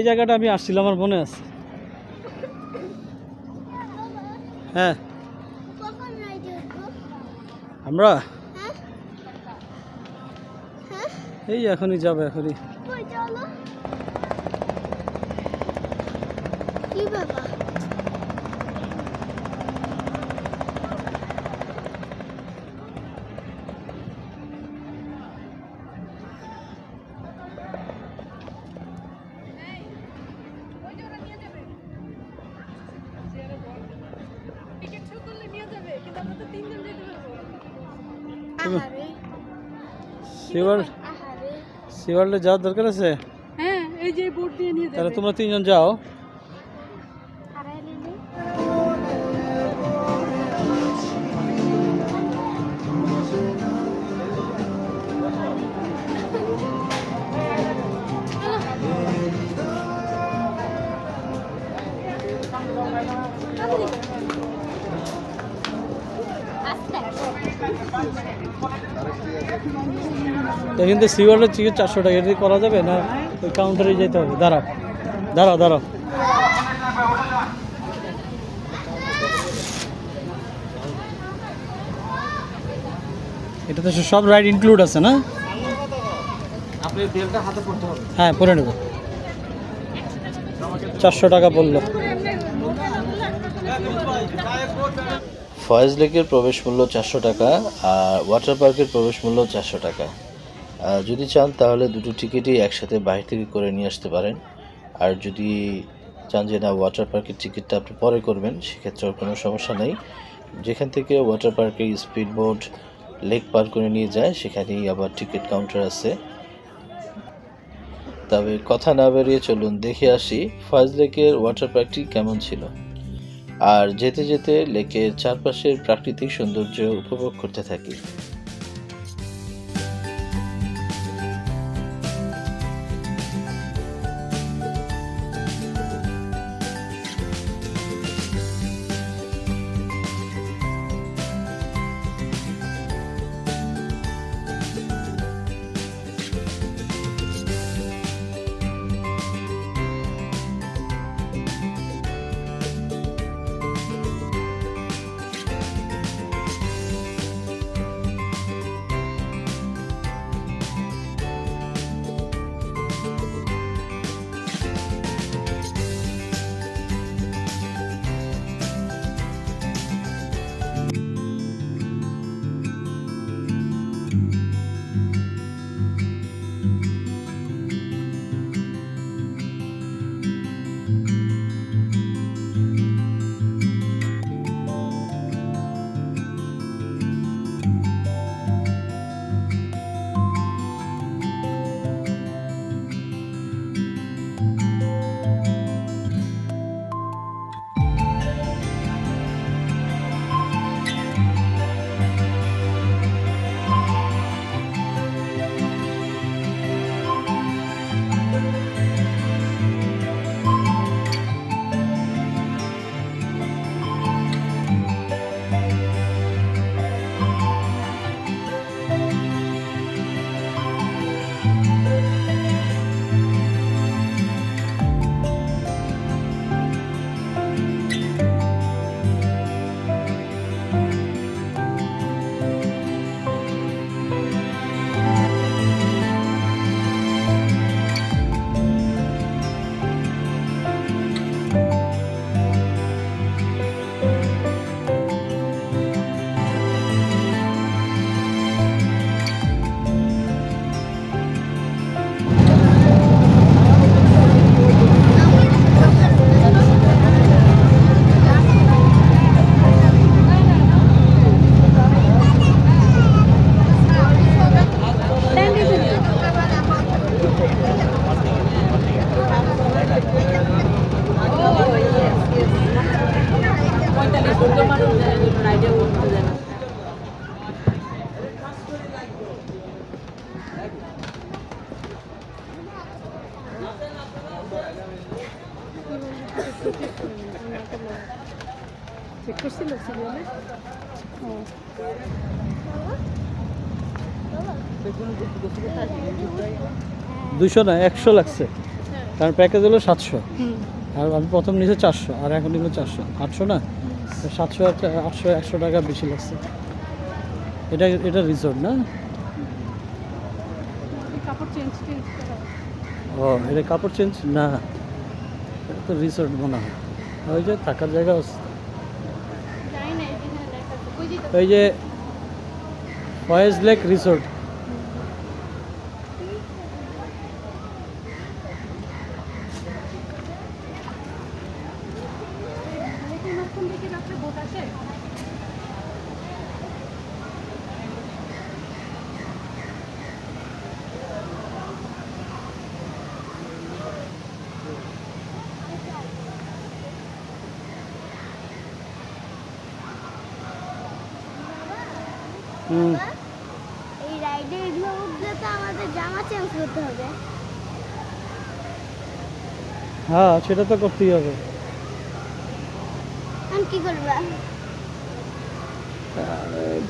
এই জায়গাটা আমি আসছিলাম আমার মনে আছে। হ্যাঁ। আমরা? এই এখনই যাবে এখনই। বাবা আহারে। শিওয়াল যাওয়ার দরকার আছে? হ্যাঁ এই যে বোর্ড দিয়ে নিয়ে তাহলে তোমরা তিনজন যাও। এখান থেকে শিওয়ালের চিকিৎসা চারশো টাকা এটা করা যাবে না? ওই কাউন্টারে যেতে হবে। দাঁড়াও দাঁড়াও দাঁড়াও। এটাতে সব রাইড ইনক্লুড আছে না? আপনি তেলটা হাতে পড়তে হবে। হ্যাঁ পরে নেব। চারশো টাকা বলল। ফয়েজ লেকের প্রবেশ মূল্য চারশো টাকা আর ওয়াটার পার্কের প্রবেশ মূল্য চারশো টাকা। যদি চান তাহলে দুটো টিকিটই একসাথে বাইরে থেকে করে নিয়ে আসতে পারেন। আর যদি চান যে না ওয়াটার পার্কের টিকিটটা আপনি পরে করবেন সেক্ষেত্রে আর কোনো সমস্যা নেই। যেখান থেকে ওয়াটার পার্কে স্পিড বোট লেক পার করে নিয়ে যায়, সেখানেই আবার টিকিট কাউন্টার আছে। তবে কথা না বেরিয়ে চলুন, দেখে আসি ফয়েজ লেকের ওয়াটার পার্কটি কেমন ছিল। আর যেতে যেতে লেকের চারপাশের প্রাকৃতিক সৌন্দর্য উপভোগ করতে থাকি। দুশো না। একশো লাগছে। কারণ প্যাকেজ হলো সাতশো। আর আমি প্রথম নিচে চারশো আর এখন নিলো চারশো। আটশো না? সাতশো আটশো একশো টাকা বেশি লাগছে। এটা এটা রিসোর্ট না? ও এটা কাপড় চেঞ্জ না। এটা তো রিসোর্ট মনে হয়। ওই যে থাকার জায়গা এই যে ফয়েজ লেক রিসোর্ট লেকের মাঝখান থেকে রাত্রে বোট আসে হুম এই রাইডে এগুলো উঠলে তো আমাদের জামা চেঞ্জ করতে হবে। হ্যাঁ সেটা তো করতেই হবে। কি করবা?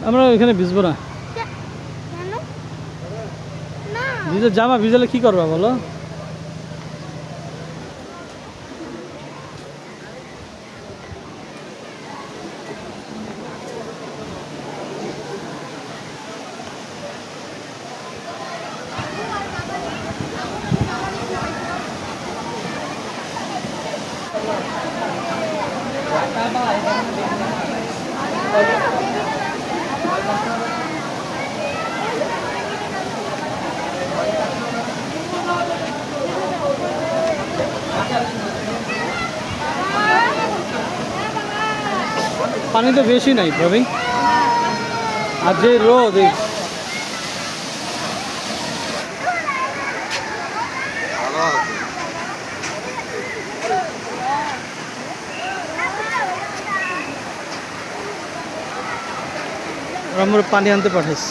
আমরা এখানে ভিজবো না। কে- না। ভিজে জামা ভিজালে কি করবা বলো? পানি তো বেশি নাই ভাবি। আর যে রোদ আমরা পানি আনতে পাঠাইছি।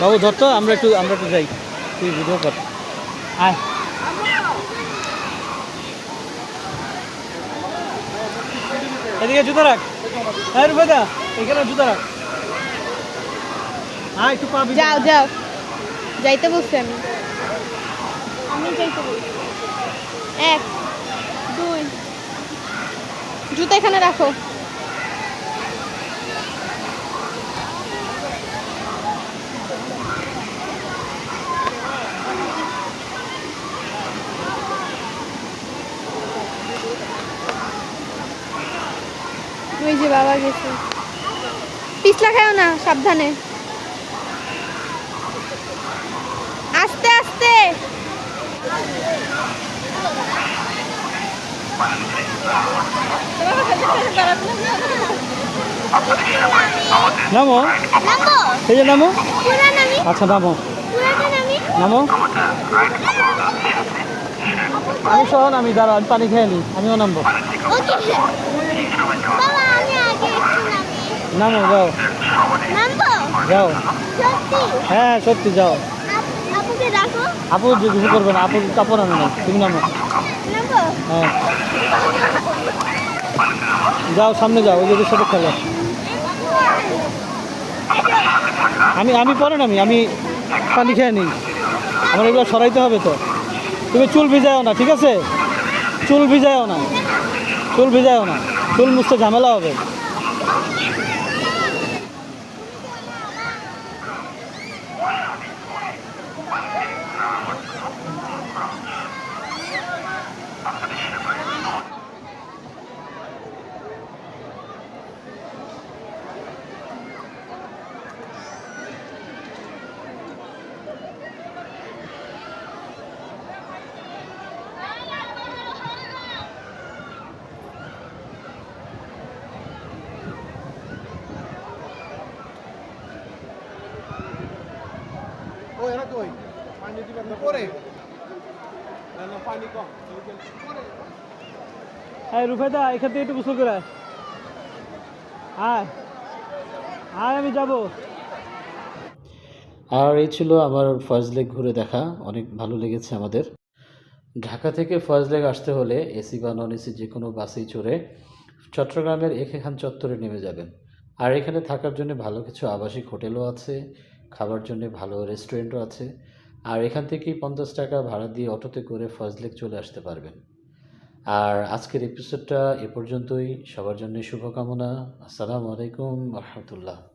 বাবু, ধর তো, আমরা একটু আমরা একটু যাই। তুই ভিডিও কর। আয়। এদিকে জুতো রাখ। হ্যাঁ রুফেদা এখানে জুতো রাখ। যাও যাও। যাইতে বলছি আমি। আমি যাইতে বলছি। এক দুই। জুতো এখানে রাখো। ওই যে বাবা গেছে। পিছলা খাও না সাবধানে আস্তে আস্তে নামো? এই যে নামো? আচ্ছা নামো। নামি? আমি সহ নামি দাঁড়া আমি পানি খেয়ে নিই আমিও নামবো। আমি নামি যাও। যাও। হ্যাঁ সত্যি যাও। আপ- কিছু করবে না আপু কাপড় আনে না তুমি নামো। হ্যাঁ। যাও, সামনে যাও ওই যদি সাথে খেলো আমি আমি পরে নামি, আমি পানি খেয়ে নিই। আমার এগুলো সরাইতে হবে তো। তুমি চুল ভিজাও না, ঠিক আছে? চুল ভিজাও না। চুল ভিজাও না। চুল মুছতে ঝামেলা হবে ও এরা কই পানি দিবেন না পরে? পরে এই রুফেদা এখান থেকে একটু গোসল করে আয়। আয়। আয় আমি যাব। আর এই ছিল আমার ফার্স্ট লেগ ঘুরে দেখা। অনেক ভালো লেগেছে আমাদের। ঢাকা থেকে ফার্স্ট লেগ আসতে হলে এসি বা নন এসি যে কোনো বাসেই চড়ে চট্টগ্রামের এখান চত্বরে নেমে যাবেন। আর এখানে থাকার জন্য ভালো কিছু আবাসিক হোটেলও আছে খাবার জন্য ভালো রেস্টুরেন্টও আছে। আর এখান থেকেই পঞ্চাশ টাকা ভাড়া দিয়ে অটোতে করে ফজলেক চলে আসতে পারবেন। আর আজকের এপিসোডটা এ পর্যন্তই। সবার জন্য শুভকামনা। আসসালামু আলাইকুম রহমতুল্লাহ।